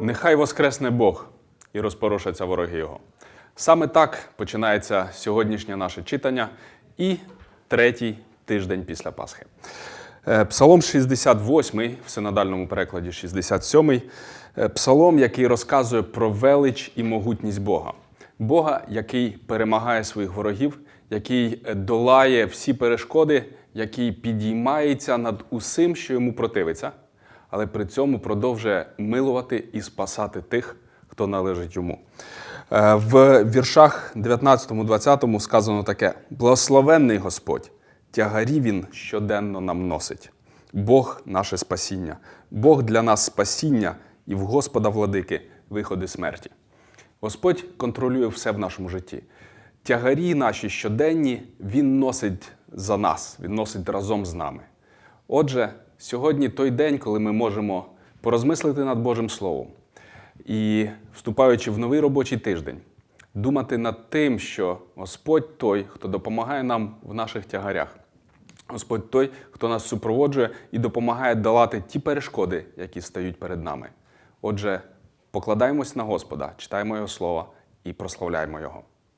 Нехай воскресне Бог і розпорошаться вороги Його. Саме так починається сьогоднішнє наше читання і третій тиждень після Пасхи. Е, Псалом 68, в синодальному перекладі 67, е, псалом, який розказує про велич і могутність Бога. Бога, який перемагає своїх ворогів, який е, долає всі перешкоди, який підіймається над усім, що йому противиться, але при цьому продовжує милувати і спасати тих, хто належить йому. Е, В віршах 19-20 сказано таке: Благословенний Господь, тягарі Він щоденно нам носить. Бог наше спасіння, Бог для нас спасіння і в Господа владики виходи смерті. Господь контролює все в нашому житті. Тягарі наші щоденні Він носить за нас, Він носить разом з нами. Отже, сьогодні той день, коли ми можемо порозмислити над Божим Словом і, вступаючи в новий робочий тиждень, думати над тим, що Господь той, хто допомагає нам в наших тягарях. Господь той, хто нас супроводжує і допомагає долати ті перешкоди, які стають перед нами. Отже, покладаємось на Господа, читаємо Його Слово і прославляємо Його.